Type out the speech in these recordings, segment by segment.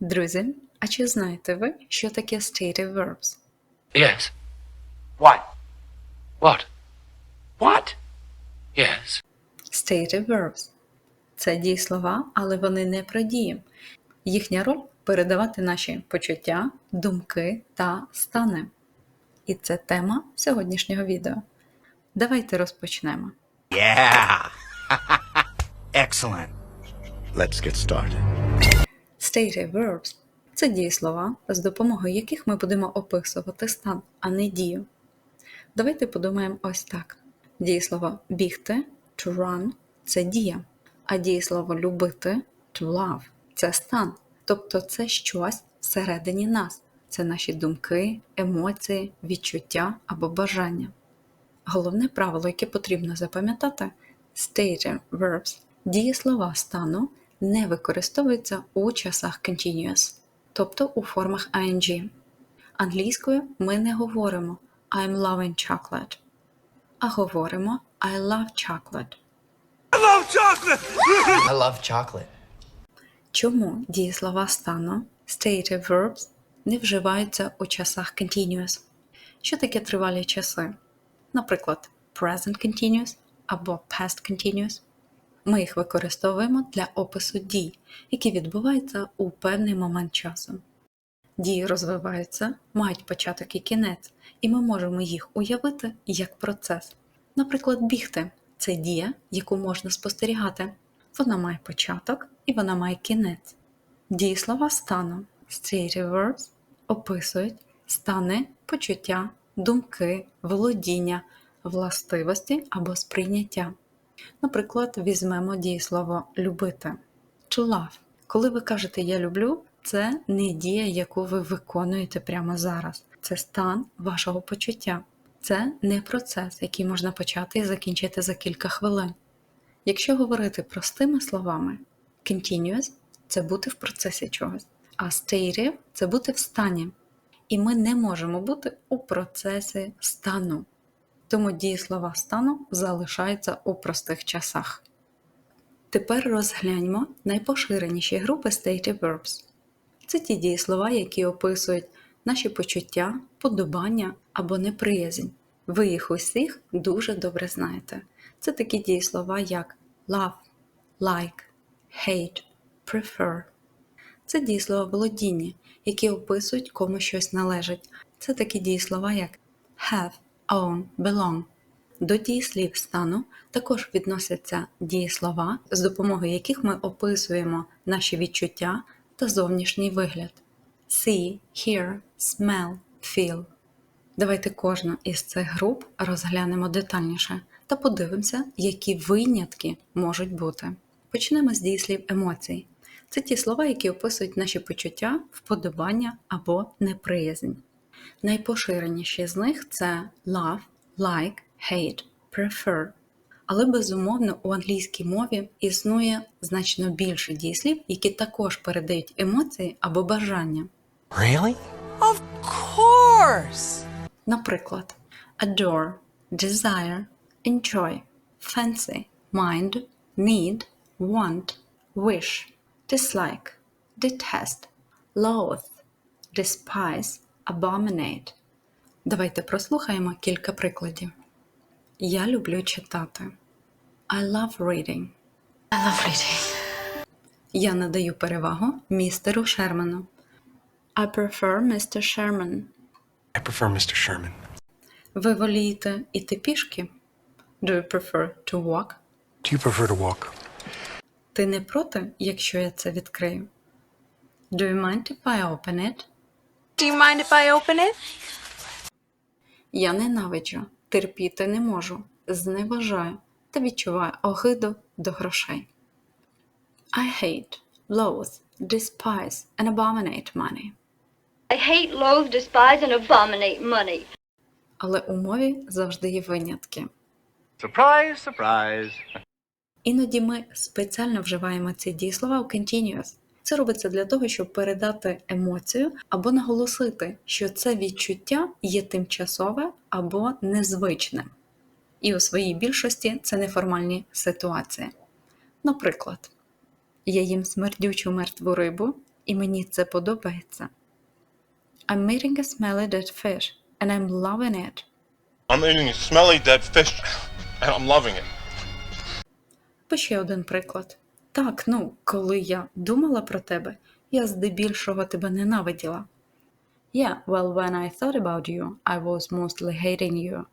Друзі, а чи знаєте ви, що таке stative verbs? Yes. What? What? What? Yes. Stative verbs – це дієслова, але вони не про дії. Їхня роль передавати наші почуття, думки та стани. І це тема сьогоднішнього відео. Давайте розпочнемо. Yeah. Excellent. Let's get started. Stative verbs – це дієслова, з допомогою яких ми будемо описувати стан, а не дію. Давайте подумаємо ось так: дієслово бігти to run це дія, а дієслово любити to love це стан. Тобто це щось всередині нас. Це наші думки, емоції, відчуття або бажання. Головне правило, яке потрібно запам'ятати stative verbs дієслова стану не використовуються у часах continuous, тобто у формах ing. Англійською ми не говоримо I'm loving chocolate, а говоримо I love chocolate. I love chocolate. Чому дієслова стану stative verbs не вживаються у часах continuous? Що таке тривалі часи? Наприклад, present continuous або past continuous. Ми їх використовуємо для опису дій, які відбуваються у певний момент часу. Дії розвиваються, мають початок і кінець, і ми можемо їх уявити як процес. Наприклад, бігти це дія, яку можна спостерігати. Вона має початок і вона має кінець. Дієслова стану stative verbs описують стани, почуття, думки, володіння, властивості або сприйняття. Наприклад, візьмемо дієслово любити to love. Коли ви кажете я люблю, це не дія, яку ви виконуєте прямо зараз. Це стан вашого почуття. Це не процес, який можна почати і закінчити за кілька хвилин. Якщо говорити простими словами, continuous це бути в процесі чогось, а stative це бути в стані. І ми не можемо бути у процесі стану. Тому дієслова стану залишаються у простих часах. Тепер розгляньмо найпоширеніші групи stative verbs. Це ті дієслова, які описують наші почуття, подобання або неприязнь. Ви їх усіх дуже добре знаєте. Це такі дієслова, як love, like, hate, prefer. Це дієслова володіння, які описують кому щось належить. Це такі дієслова, як have, own, belong. До дієслів стану також відносяться дієслова, з допомогою яких ми описуємо наші відчуття та зовнішній вигляд. See, hear, smell, feel. Давайте кожну із цих груп розглянемо детальніше та подивимося, які винятки можуть бути. Почнемо з дієслів емоцій. Це ті слова, які описують наші почуття, вподобання або неприязнь. Найпоширеніші з них це love, like, hate, prefer. Але безумовно у англійській мові існує значно більше дієслів, які також передають емоції або бажання. Really? Of course! Наприклад, adore, desire, enjoy, fancy, mind, need, want, wish, dislike, detest, loathe, despise, abominate. Давайте прослухаємо кілька прикладів. Я люблю читати. I love reading. I love reading. Я надаю перевагу містеру Шерману. I prefer Mr. Sherman. I prefer Mr. Sherman. Ви волієте іти пішки? Do you prefer to walk? Do you prefer to walk? Ти не проти, якщо я це відкрию? Do you mind if I open it? Do you mind if I open it? Я ненавиджу, терпіти не можу, зневажаю та відчуваю огиду до грошей. I hate, loathe, despise and abominate money. I hate, loathe, despise, and abominate money. Але у мові завжди є винятки. Surprise, surprise. Іноді ми спеціально вживаємо ці дієслова у continuous. Це робиться для того, щоб передати емоцію або наголосити, що це відчуття є тимчасове або незвичне. І у своїй більшості це неформальні ситуації. Наприклад, я їм смердючу мертву рибу, і мені це подобається. I'm meeting a smelly dead fish, and I'm loving it. I'm eating a smelly dead fish, and I'm loving it. Ще один приклад. Так, ну, коли я думала про тебе, я здебільшого тебе ненавиділа. Yeah, well, when I thought about you, I was mostly hating you.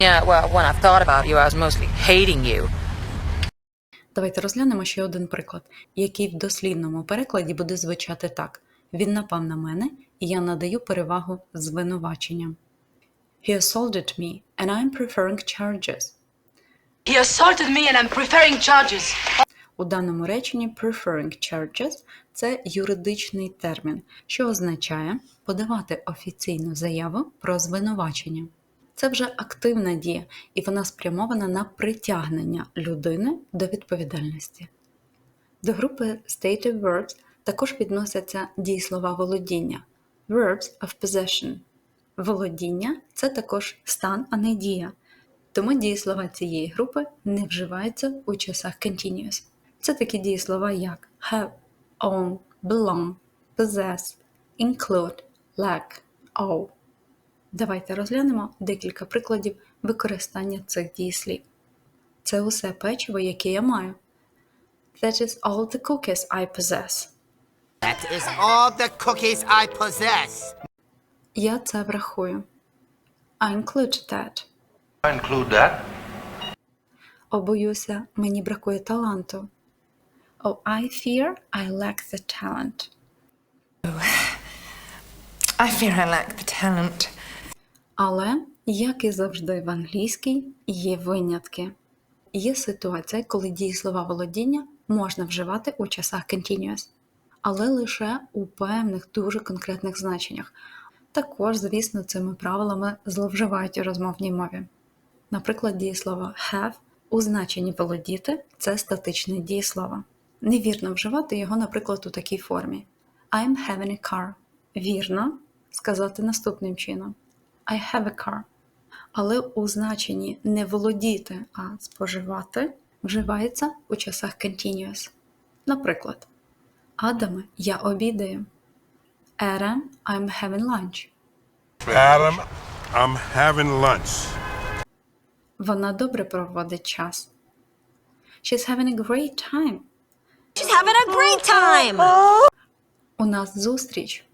Yeah, well, when I thought about you, I was mostly hating you. Давайте розглянемо ще один приклад, який в дослівному перекладі буде звучати так: Він напав на мене, і я надаю перевагу звинуваченням. He assaulted me, and I'm preferring charges. He assaulted me and I'm preferring charges. У даному реченні preferring charges – це юридичний термін, що означає подавати офіційну заяву про звинувачення. Це вже активна дія, і вона спрямована на притягнення людини до відповідальності. До групи stative verbs також відносяться дієслова володіння verbs of possession. Володіння це також стан, а не дія. Тому дієслова цієї групи не вживаються у часах continuous. Це такі дієслова, як have, own, belong, possess, include, lack, owe. Давайте розглянемо декілька прикладів використання цих дієслів. Це усе печиво, яке я маю. That is all the cookies I possess. That is all the cookies I possess. Я це врахую. I include that. I include that. О, боюся, мені бракує таланту. Oh, I fear I lack the talent. I fear I lack the talent. Але, як і завжди в англійській, є винятки. Є ситуація, коли дієслова володіння можна вживати у часах continuous, але лише у певних дуже конкретних значеннях. Також, звісно, цими правилами зловживають у розмовній мові. Наприклад, дієслово have у значенні володіти це статичне дієслово. Невірно вживати його, наприклад, у такій формі: I'm having a car. Вірно сказати наступним чином: I have a car. Але у значенні не володіти, а споживати вживається у часах continuous. Наприклад, Адаме, я обідаю. Adam, I'm having lunch. Adam, I'm having lunch. Вона добре проводить час. She's having a great time. She's having a great time. У нас зустріч.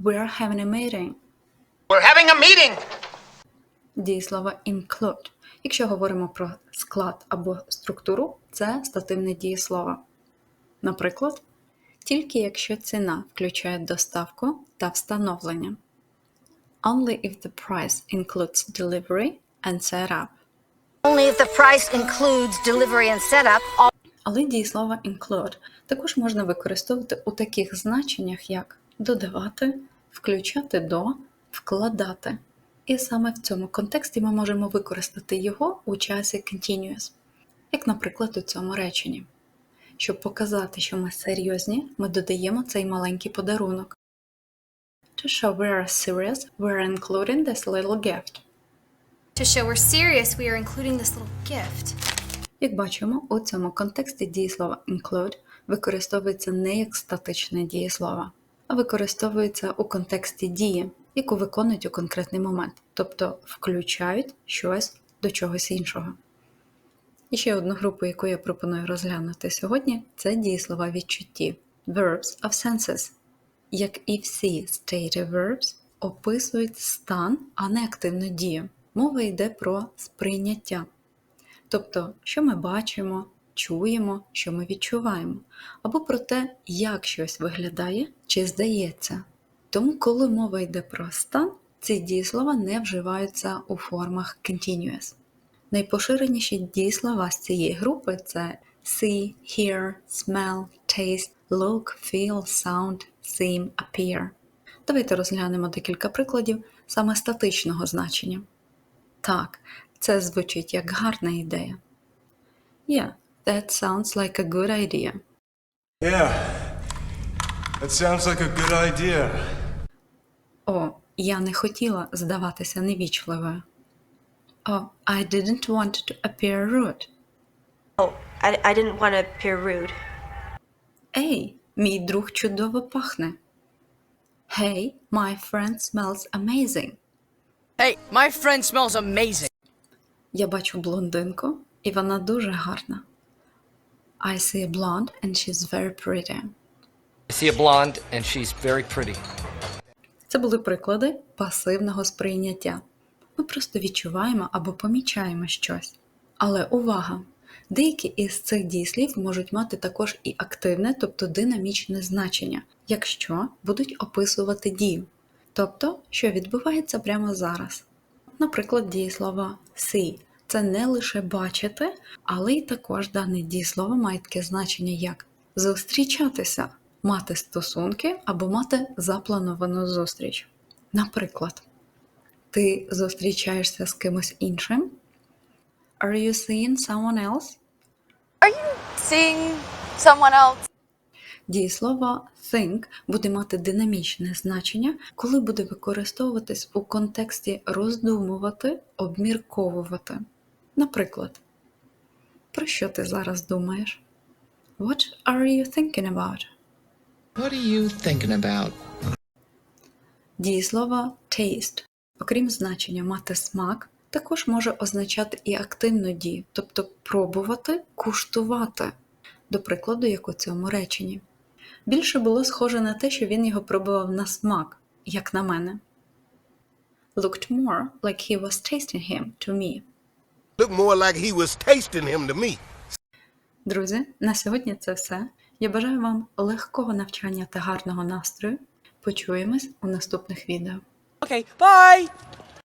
We're having a meeting. We're having a meeting. Дієслово include. Якщо говоримо про склад або структуру, це стативне дієслово. Наприклад, тільки якщо ціна включає доставку та встановлення. Only if the price includes delivery and setup. Only if the price includes delivery and setup. Але дієслово include також можна використовувати у таких значеннях, як додавати, включати до, вкладати. І саме в цьому контексті ми можемо використати його у часі continuous, як, наприклад, у цьому реченні. Щоб показати, що ми серйозні, ми додаємо цей маленький подарунок. To show we are serious, we're including this little gift. To show we're serious, we are including this little gift. Як бачимо, у цьому контексті дієслово include використовується не як статичне дієслово, а використовується у контексті дії, яку виконують у конкретний момент, тобто включають щось до чогось іншого. І ще одну групу, яку я пропоную розглянути сьогодні, це дієслова відчутті verbs of senses. Як і всі stative verbs, описують стан, а не активну дію. Мова йде про сприйняття. Тобто, що ми бачимо, чуємо, що ми відчуваємо, або про те, як щось виглядає чи здається. Тому, коли мова йде про стан, ці дієслова не вживаються у формах continuous. Найпоширеніші дієслова з цієї групи це see, hear, smell, taste, look, feel, sound, seem, appear. Давайте розглянемо декілька прикладів саме статичного значення. Так, це звучить як гарна ідея. Yeah, that sounds like a good idea. Yeah, that sounds like a good idea. О, я не хотіла здаватися невічливою. Oh, I didn't want to appear rude. Oh, I, I didn't want to appear rude. Ей, Мій друг чудово пахне. Hey, my friend smells amazing. Hey, my friend smells amazing. Я бачу блондинку, і вона дуже гарна. I see a blonde and she's very pretty. I see a blonde, and she's very pretty. Це були приклади пасивного сприйняття. Ми просто відчуваємо або помічаємо щось. Але увага! Деякі із цих дієслів можуть мати також і активне, тобто динамічне значення, якщо будуть описувати дію, тобто, що відбувається прямо зараз. Наприклад, дієслово see – це не лише бачити, але й також дане дієслово має таке значення як зустрічатися, мати стосунки або мати заплановану зустріч. Наприклад, ти зустрічаєшся з кимось іншим. Are you seeing someone else? Seeing someone else. Дієслово think буде мати динамічне значення, коли буде використовуватись у контексті роздумувати, обмірковувати. Наприклад, про що ти зараз думаєш? What are you thinking about? What are you thinking about? Дієслово taste, окрім значення мати смак, також може означати і активну дію, тобто пробувати, куштувати, до прикладу, як у цьому реченні. Більше було схоже на те, що він його пробував на смак, як на мене. Looked more like he was tasting him to me. Look more like he was tasting him to me. Друзі, на сьогодні це все. Я бажаю вам легкого навчання та гарного настрою. Почуємось у наступних відео. Okay, bye.